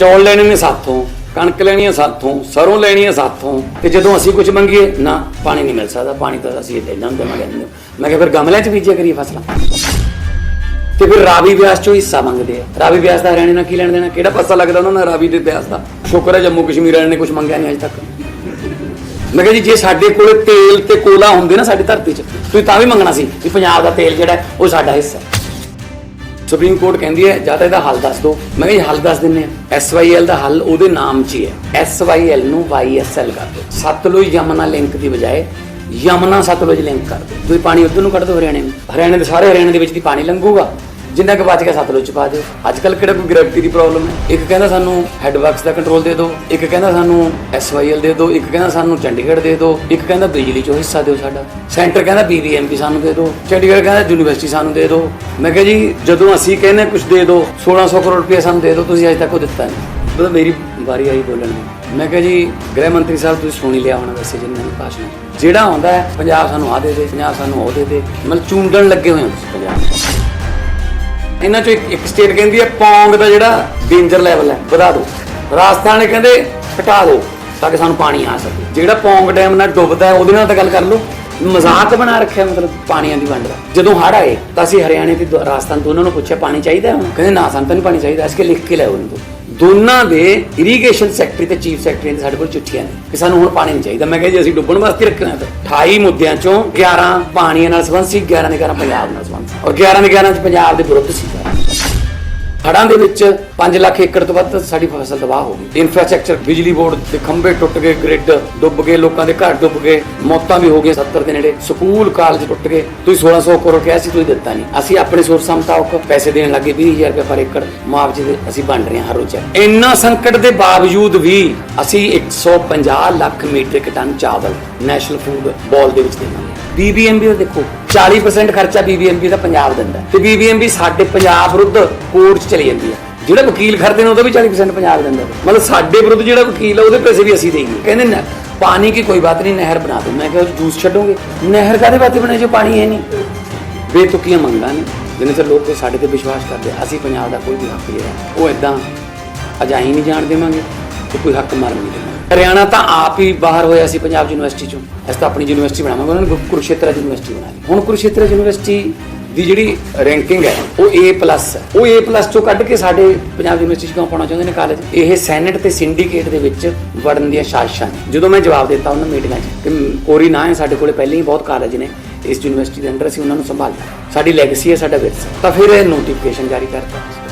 ਚੌਲ ਲੈਣੇ ਨੇ ਸਾਥੋਂ, ਕਣਕ ਲੈਣੀ ਹੈ ਸਾਥੋਂ, ਸਰੋਂ ਲੈਣੀ ਹੈ ਸਾਥੋਂ, ਤੇ ਜਦੋਂ ਅਸੀਂ ਕੁਝ ਮੰਗੀਏ, ਨਾ, ਪਾਣੀ ਨਹੀਂ ਮਿਲ ਸਕਦਾ, ਪਾਣੀ ਤਾਂ ਅਸੀਂ ਇੱਥੇ ਇਹਨਾਂ ਨੂੰ ਦੇਵਾਂਗੇ ਨਹੀਂ ਮੈਂ ਕਿਹਾ ਫਿਰ ਗਮਲਿਆਂ 'ਚ ਬੀਜਿਆ ਕਰੀਏ ਫਸਲਾਂ? ਤੇ ਫਿਰ ਰਾਵੀ ਵਿਆਸ ਚੋਂ ਹਿੱਸਾ ਮੰਗਦੇ ਆ। ਰਾਵੀ ਵਿਆਸ ਦਾ ਹਰਿਆਣੇ ਨਾਲ ਕੀ ਲੈਣ ਦੇਣਾ? ਕਿਹੜਾ ਪਾਸਾ ਲੱਗਦਾ ਉਹਨਾਂ ਨਾਲ ਰਾਵੀ ਦੇ ਵਿਆਸ ਦਾ? ਸ਼ੁਕਰ ਹੈ ਜੰਮੂ ਕਸ਼ਮੀਰ ਵਾਲਿਆਂ ਨੇ ਕੁਝ ਮੰਗਿਆ ਨਹੀਂ ਅਜੇ ਤੱਕ। ਮੈਂ ਕਿਹਾ ਜੀ, ਜੇ ਸਾਡੇ ਕੋਲੇ ਤੇਲ ਤੇ ਕੋਲਾ ਹੁੰਦੇ ਨਾ ਸਾਡੀ ਧਰਤੀ 'ਚ, ਤੁਸੀਂ ਤਾਂ ਵੀ ਮੰਗਣਾ ਸੀ ਵੀ ਪੰਜਾਬ ਦਾ ਤੇਲ ਜਿਹੜਾ ਉਹ ਸਾਡਾ ਹਿੱਸਾ ਹੈ। ਸੁਪਰੀਮ ਕੋਰਟ ਕਹਿੰਦੀ ਹੈ, ਜਾਂ ਤਾਂ ਇਹਦਾ ਹੱਲ ਦੱਸ ਦਿਓ। ਮੈਂ ਕਿਹਾ ਜੀ, ਹੱਲ ਦੱਸ ਦਿੰਨੇ ਆ SYL ਦਾ ਹੱਲ ਉਹਦੇ ਨਾਮ 'ਚ ਹੀ ਹੈ। SYL ਨੂੰ YSL ਕਰ ਦਿਓ। ਸਤਲੁਜ ਯਮਨਾ ਲਿੰਕ ਦੀ ਬਜਾਏ ਯਮਨਾ ਸਤਲੁਜ ਲਿੰਕ ਕਰ ਦਿਓ। ਤੁਸੀਂ ਪਾਣੀ ਉਧਰ ਨੂੰ ਕੱਢ ਦਿਓ ਹਰਿਆਣੇ ਨੂੰ। ਹਰਿਆਣੇ ਦੇ ਸਾਰੇ ਹਰਿਆਣੇ ਦੇ ਵਿੱਚ ਦੀ ਪਾਣੀ ਲੰਘੂਗਾ। ਜਿੰਨਾ ਕੁ ਬਚ ਗਿਆ ਸਤਲੁਜ ਚ ਪਾ ਦਿਓ। ਅੱਜ ਕੱਲ ਕਿਹੜਾ ਕੋਈ ਗ੍ਰੈਵਿਟੀ ਦੀ ਪ੍ਰੋਬਲਮ ਹੈ? ਇੱਕ ਕਹਿੰਦਾ ਸਾਨੂੰ ਹੈਡ ਵਰਕਸ ਦਾ ਕੰਟਰੋਲ ਦੇ ਦਿਓ, ਇੱਕ ਕਹਿੰਦਾ ਸਾਨੂੰ SYL ਦੇ ਦਿਓ, ਇੱਕ ਕਹਿੰਦਾ ਸਾਨੂੰ ਚੰਡੀਗੜ੍ਹ ਦੇ ਦਿਓ, ਇੱਕ ਕਹਿੰਦਾ ਬਿਜਲੀ ਚੋਂ ਹਿੱਸਾ ਦਿਓ ਸਾਡਾ। ਸੈਂਟਰ ਕਹਿੰਦਾ BBMP ਸਾਨੂੰ ਦੇ ਦਿਓ, ਚੰਡੀਗੜ੍ਹ ਕਹਿੰਦਾ ਯੂਨੀਵਰਸਿਟੀ ਸਾਨੂੰ ਦੇ ਦਿਓ। ਮੈਂ ਕਿਹਾ ਜੀ, ਜਦੋਂ ਅਸੀਂ ਕਹਿੰਦੇ ਕੁਝ ਦੇ ਦਿਓ 1600 ਕਰੋੜ ਰੁਪਏ ਸਾਨੂੰ ਦੇ ਦਿਓ, ਤੁਸੀਂ ਅਜੇ ਤੱਕ ਉਹ ਦਿੱਤਾ ਨਹੀਂ। ਮਤਲਬ ਮੇਰੀ ਵਾਰੀ ਆਈ ਬੋਲਣ ਦੀ। ਮੈਂ ਕਿਹਾ ਜੀ, ਗ੍ਰਹਿ ਮੰਤਰੀ ਸਾਹਿਬ, ਤੁਸੀਂ ਸੁਣੀ ਲਿਆ ਹੋਣਾ ਵੈਸੇ ਜਿੰਨਾਂ ਦੀ ਭਾਸ਼ਣ ਜਿਹੜਾ ਆਉਂਦਾ ਹੈ, ਪੰਜਾਬ ਸਾਨੂੰ ਆ ਦੇ ਦੇ, ਪੰਜਾਬ ਸਾਨੂੰ ਉਹ ਦੇ ਦੇ। ਮਤਲਬ ਚੁੰਡਣ ਲੱਗੇ ਹੋਏ ਹੋ ਪੰਜਾਬ ਇਹਨਾਂ ਚੋਂ ਇੱਕ ਸਟੇਟ ਕਹਿੰਦੀ ਹੈ, ਪੌਂਗ ਦਾ ਜਿਹੜਾ ਡੇਂਜਰ ਲੈਵਲ ਹੈ, ਵਧਾ ਦਿਓ। ਰਾਜਸਥਾਨ ਨੇ ਕਹਿੰਦੇ ਘਟਾ ਦਿਓ, ਤਾਂ ਕਿ ਸਾਨੂੰ ਪਾਣੀ ਆ ਸਕੇ। ਜਿਹੜਾ ਪੌਂਗ ਡੈਮ ਨਾਲ ਡੁੱਬਦਾ ਉਹਦੇ ਨਾਲ ਤਾਂ ਗੱਲ ਕਰ ਲਓ। ਮਜ਼ਾਕ ਬਣਾ ਰੱਖਿਆ, ਮਤਲਬ ਪਾਣੀਆਂ ਦੀ ਵੰਡ ਦਾ। ਜਦੋਂ ਹੜ੍ਹ ਆਏ, ਤਾਂ ਅਸੀਂ ਹਰਿਆਣੇ ਤੇ ਰਾਜਸਥਾਨ ਦੋਨਾਂ ਨੂੰ ਪੁੱਛਿਆ, ਪਾਣੀ ਚਾਹੀਦਾ ਹੁਣ? ਕਹਿੰਦੇ, ਨਾ, ਸਾਨੂੰ ਤਾਂ ਨਹੀਂ ਪਾਣੀ ਚਾਹੀਦਾ, ਅਸੀਂ ਕਿਹਾ ਲਿਖ ਕੇ ਲਿਆਓ ਇਹਨੂੰ ਦੋਨਾਂ ਦੇ ਇਰੀਗੇਸ਼ਨ ਸੈਕਟਰੀ ਤੇ ਚੀਫ ਸੈਕਟਰੀ ਦੇ ਸਾਡੇ ਕੋਲ ਚਿੱਠੀਆਂ ਨੇ ਕਿ ਸਾਨੂੰ ਹੁਣ ਪਾਣੀ ਨਹੀਂ ਚਾਹੀਦਾ। ਮੈਂ ਕਿਹਾ ਜੀ, ਅਸੀਂ ਡੁੱਬਣ ਵਾਸਤੇ ਰੱਖਣਾ ਤਾਂ। 28 ਮੁੱਦਿਆਂ ਚੋਂ 11 ਪਾਣੀਆਂ ਨਾਲ ਸੰਬੰਧ ਸੀ 11 ਦੇ 11 ਪੰਜਾਬ ਨਾਲ ਸੀ ਔਰ 11 ਦੇ 11 ਚ ਪੰਜਾਬ ਦੇ ਵਿਰੁੱਧ ਸੀ ਹੜਾਂ ਦੇ ਵਿੱਚ 5 ਲੱਖ ਏਕੜ ਤੋਂ ਵੱਧ ਸਾਡੀ ਫਸਲ ਤਬਾਹ ਹੋ ਗਈ। ਇਨਫਰਾਸਟ੍ਰਕਚਰ ਬਿਜਲੀ ਬੋਰਡ ਦੇ ਖੰਭੇ ਟੁੱਟ ਗਏ ਗ੍ਰਿਡ ਡੁੱਬ ਗਏ, ਲੋਕਾਂ ਦੇ ਘਰ ਡੁੱਬ ਗਏ, ਮੌਤਾਂ ਵੀ ਹੋ ਗਈਆਂ 70 ਦੇ ਨੇੜੇ। ਸਕੂਲ ਕਾਲਜ ਟੁੱਟ ਗਏ। ਤੁਸੀਂ 1600 ਕਰੋੜ ਕਿਹਾ ਸੀ, ਤੁਸੀਂ ਦਿੱਤਾ ਨਹੀਂ। ਅਸੀਂ ਆਪਣੇ ਸੋਰਸਾਂ ਮੁਤਾਬਕ ਪੈਸੇ ਦੇਣ ਲੱਗੇ 20000 ਰੁਪਏ ਪਰ ਏਕੜ ਮੁਆਵਜ਼ੇ ਦੇ ਅਸੀਂ ਵੰਡ ਰਹੇ ਹਾਂ ਹਰ ਰੋਜ਼। ਇੰਨਾ ਸੰਕਟ ਦੇ ਬਾਵਜੂਦ ਵੀ ਅਸੀਂ 150 ਲੱਖ ਮੀਟ੍ਰਿਕ ਟਨ ਚਾਵਲ ਨੈਸ਼ਨਲ ਫੂਡ ਬਾਲ ਦੇ ਵਿੱਚ ਦੇਵਾਂਗੇ। ਬੀਬੀਐਮਬੀ ਦਾ ਦੇਖੋ 40% ਖਰਚਾ ਬੀਬੀਐਮਬੀ ਦਾ ਪੰਜਾਬ ਦਿੰਦਾ ਹੈ। ਤੇ ਬੀਬੀਐਮਬੀ ਸਾਡੇ ਪੰਜਾਬ ਵਿਰੁੱਧ ਕੋਰਟ 'ਚ ਚਲੀ ਜਾਂਦੀ ਹੈ। ਜਿਹੜਾ ਵਕੀਲ ਖਰਦੇ ਨੇ, ਉਹਦਾ ਵੀ 40% ਪੰਜਾਬ ਦਿੰਦਾ ਮਤਲਬ ਸਾਡੇ ਵਿਰੁੱਧ ਜਿਹੜਾ ਵਕੀਲ ਹੈ ਉਹਦੇ ਪੈਸੇ ਵੀ ਅਸੀਂ ਦੇਈਏ। ਕਹਿੰਦੇ ਨਾ, ਪਾਣੀ ਕੀ ਕੋਈ ਬਾਤ ਨਹੀਂ, ਨਹਿਰ ਬਣਾ ਦੋ ਮੈਂ ਕਿਹਾ ਜੂਸ ਛੱਡੋਗੇ? ਨਹਿਰ ਕਾਦੇ ਵਾਸਤੇ ਬਣੇ ਜੋ? ਪਾਣੀ ਹੈ ਨਹੀਂ। ਬੇਤੁਕੀਆਂ ਮੰਗਾਂ ਨੇ। ਜਿੰਨੇ ਚਿਰ ਲੋਕ ਸਾਡੇ ਤੇ ਵਿਸ਼ਵਾਸ ਕਰਦੇ, ਅਸੀਂ ਪੰਜਾਬ ਦਾ ਕੋਈ ਵੀ ਹੱਕ ਜਿਹੜਾ, ਉਹ ਇਦਾਂ ਅਜਾਈ ਨਹੀਂ ਜਾਣ ਦੇਵਾਂਗੇ। ਤੇ ਕੋਈ ਹੱਕ ਮਾਰਨ ਨਹੀਂ ਦੇਵਾਂਗੇ ਹਰਿਆਣਾ ਤਾਂ ਆਪ ਹੀ ਬਾਹਰ ਹੋਇਆ ਸੀ ਪੰਜਾਬ ਯੂਨੀਵਰਸਿਟੀ ਚੋਂ। ਅਸੀਂ ਤਾਂ ਆਪਣੀ ਯੂਨੀਵਰਸਿਟੀ ਬਣਾਵਾਂਗੇ, ਉਹਨਾਂ ਨੇ ਕੁਰੂਕਸ਼ੇਤਰ ਯੂਨੀਵਰਸਿਟੀ ਬਣਾ ਲਈ ਹੁਣ ਕੁਰੂਸ਼ੇਤਰਾ ਯੂਨੀਵਰਸਿਟੀ ਦੀ ਜਿਹੜੀ ਰੈਂਕਿੰਗ ਹੈ, ਉਹ A+ ਹੈ। ਉਹ A+ ਚੋਂ ਕੱਢ ਕੇ ਸਾਡੇ ਪੰਜਾਬ ਯੂਨੀਵਰਸਿਟੀ 'ਚ ਕਿਉਂ ਪਾਉਣਾ ਚਾਹੁੰਦੇ ਨੇ ਕਾਲਜ ਇਹ ਸੈਨੇਟ ਤੇ ਸਿੰਡੀਕੇਟ ਦੇ ਵਿੱਚ ਵੜਨ ਦੀਆਂ ਸਾਜ਼ਿਸ਼ਾਂ ਨੇ। ਜਦੋਂ ਮੈਂ ਜਵਾਬ ਦਿੱਤਾ ਉਹਨਾਂ ਮੀਟਿੰਗਾਂ 'ਚ ਕਿ ਕੋਰੀ ਨਾ ਹੈ, ਸਾਡੇ ਕੋਲੇ ਪਹਿਲਾਂ ਹੀ ਬਹੁਤ ਕਾਲਜ ਨੇ, ਇਸ ਯੂਨੀਵਰਸਿਟੀ ਦੇ ਅੰਡਰ ਅਸੀਂ ਉਹਨਾਂ ਨੂੰ ਸੰਭਾਲਣਾ ਸਾਡੀ ਲੈਗੇਸੀ ਹੈ, ਸਾਡਾ ਵਿਰਸਾ। ਤਾਂ ਫਿਰ ਇਹ ਨੋਟੀਫਿਕੇਸ਼ਨ ਜਾਰੀ ਕਰਤਾ।